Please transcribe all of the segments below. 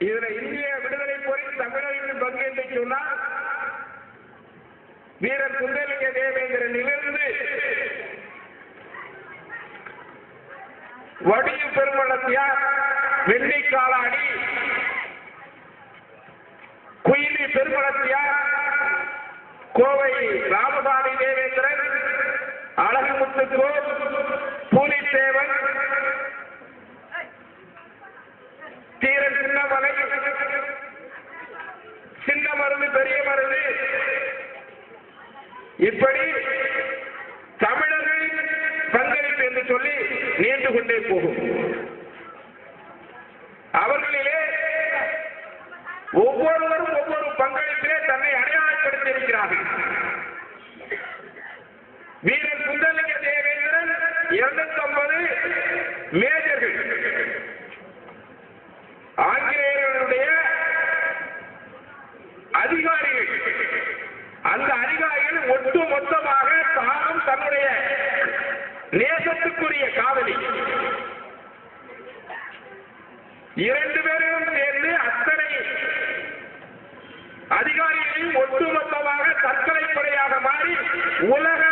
இதுல இந்திய விடுதலை போரில் தமிழரின் பங்கு என்று சொன்னால் வீரர் குந்தலிங்க தேவேந்திரனிலிருந்து வடிவு பெருமளத்தியார் வெள்ளி காலாடி குயிலி பெருமளத்தியார் கோவை ராமசாமி தேவேந்திரன் அழகுமுத்து பூலித்தேவன் இப்படி தமிழர்களின் பங்களிப்பு என்று சொல்லி நீண்டு கொண்டே போகும். அவர்களிலே ஒவ்வொருவரும் ஒவ்வொரு பங்களிப்பிலே தன்னை அடையாளப்படுத்தி இருக்கிறார்கள். வீரர் சுந்தரலிங்க தேவேந்திரன் இருநூத்தி ஐம்பது மேஜர்கள். ஆங்கிலேயர்களுடைய அதிகாரிகள். அந்த ஒட்டு மொத்தமாக தானும் தன்னுடைய நேசத்துக்குரிய காதலி. இரண்டு பேரும் சேர்ந்து அத்தனை அதிகாரிகளையும் ஒட்டுமொத்தமாக தற்கொலை முறையாக மாறி உலக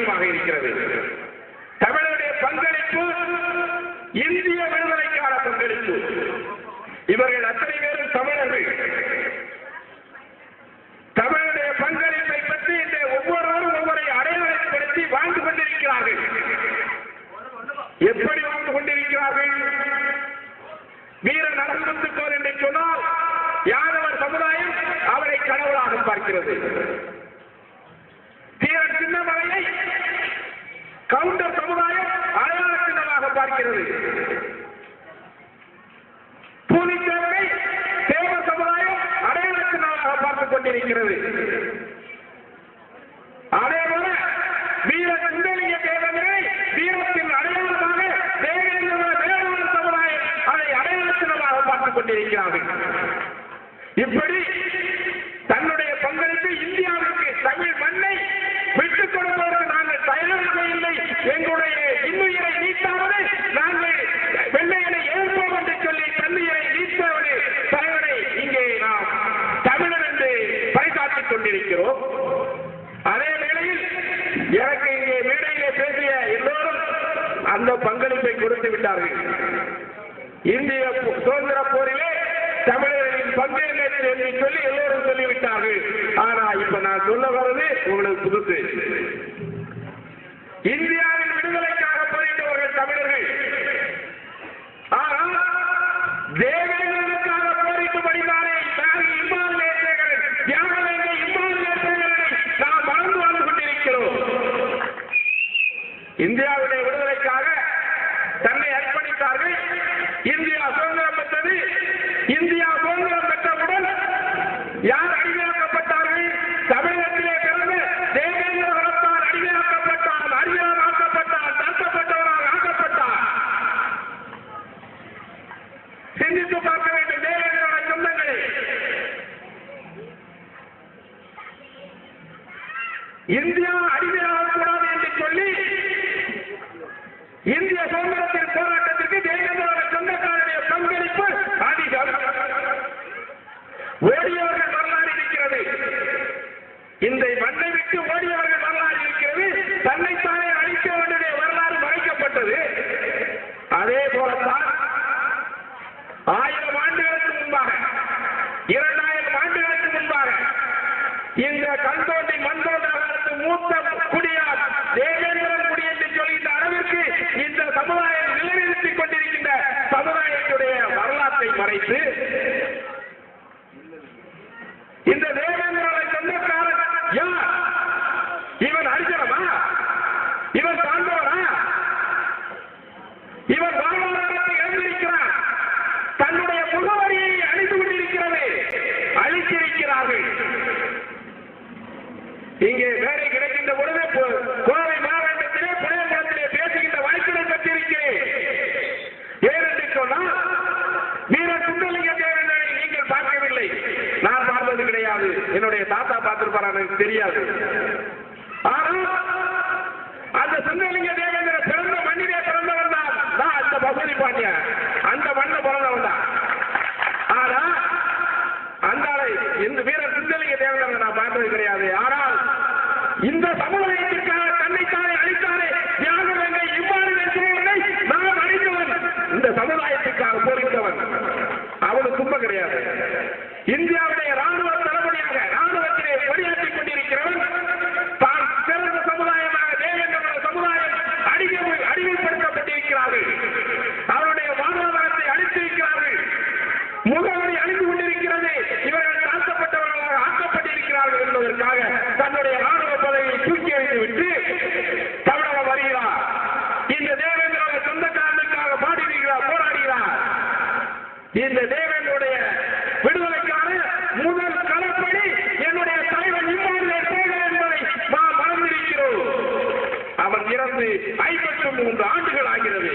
அதிகமாக இருக்கிறது. தமிழருடைய பங்களிப்பு இந்திய விடுதலைக்கான பங்களிப்பு. இவர்கள் அத்தனை பேரும் தமிழர்கள். தமிழருடைய பங்களிப்பை பற்றி இந்த ஒவ்வொருவரும் ஒவ்வொரு அடையாளப்படுத்தி வாழ்ந்து கொண்டிருக்கிறார்கள். எப்படி வாழ்ந்து கொண்டிருக்கிறார்கள்? வீர நரம்புத்துக்கோர் என்று சொன்னால் யாதவர் சமுதாயம்? அவரை கடவுளாக பார்க்கிறது. சின்னமாக பார்க்கிறது தேவ சமுதாயம் அடையாளத்தினாக பார்த்துக் கொண்டிருக்கிறது. அதேபோல வீர சுந்தலிங்க தேவங்களை வீரத்தின் அடையாளமாக தேவேந்திர வேளாண் சமுதாயம் அதை அடையாள பார்த்துக் கொண்டிருக்கிறார்கள். இப்படி அந்த பங்களிப்பை கொடுத்து விட்டார்கள். இந்திய சுதந்திர போரிலே தமிழர்களின் பங்கு என்று சொல்லி எல்லோரும் சொல்லிவிட்டார்கள். ஆனா இப்ப நான் சொல்ல வர்றது உங்களுக்கு புதுசு. இந்தியா இந்தியா சுதந்திரம் பெற்றவுடன் யார் அடிமையாக்கப்பட்டார்கள்? தமிழகத்திலே பிறந்த தேவேந்திரத்தால் அடிமையாக்கப்பட்டால் அடிமையாக ஆக்கப்பட்டால் தடுக்கப்பட்டவரால் ஆக்கப்பட்டார். சிந்தித்து பார்க்க வேண்டும் தேவேந்திரோட சொந்தங்களை. இந்தியா அடிமையாகக்கூடாது என்று சொல்லி இந்திய சுதந்திரத்தை ¿Quién இங்கே வேலை கிடைக்கின்ற பொழுது கோவை மாவட்டத்திலே புனையகுளத்திலே பேசுகின்ற வாய்ப்பினை பெற்றிருக்கிறேன் ஏனென்று சொன்னால் வீர சுந்தரலிங்க தேவனை நீங்கள் பார்க்கவில்லை. நான் பார்த்தது கிடையாது. என்னுடைய தாத்தா பார்த்திருப்பார் எனக்கு தெரியாது ஆனால் அந்த சுந்தரலிங்க தேவேந்திர பிறந்த மண்ணிலே பிறந்தவன் தான் நான் அந்த பகுதி பாண்டியன் அந்த மண்ணை பிறந்தவன் தான் ஆனா அந்த ஆளை இந்த வீரர் சுந்தரலிங்க தேவேந்திரன் நான் பார்த்தது கிடையாது ஆனால் இந்த சமுதாயத்திற்காக தன்னைத்தானே அழித்தானே தியாகரங்கை இவ்வாறு நினைக்கிறவர்களை நான் அழித்தவன் இந்த சமுதாயத்திற்காக போரிட்டவன். அவனுக்கு தும்ப கிடையாது. இந்தியாவுடைய ராணுவ தளபதியாக ராணுவத்திலே பணியாற்றிக் கொண்டிருக்கிறவன் தான் சிறந்த சமுதாயமாக தேவேந்திர சமுதாயம் அடிமை அடிமைப்படுத்தப்பட்டிருக்கிறார்கள். அவருடைய வாழ்வாதாரத்தை அழித்திருக்கிறார்கள். முகவரி அழிந்து கொண்டிருக்கிறது. இவர்கள் தாழ்த்தப்பட்டவர்களாக ஆக்கப்பட்டிருக்கிறார்கள் என்பதற்காக இந்த தேவனுடைய விடுதலைக்கான முதல் களப்பணி என்னுடைய தலைவன் இம்மாதிரி என்பதை நாம் மறந்திருக்கிறோம் அவன் இறந்து ஐம்பத்தி மூன்று ஆண்டுகள் ஆகிறது.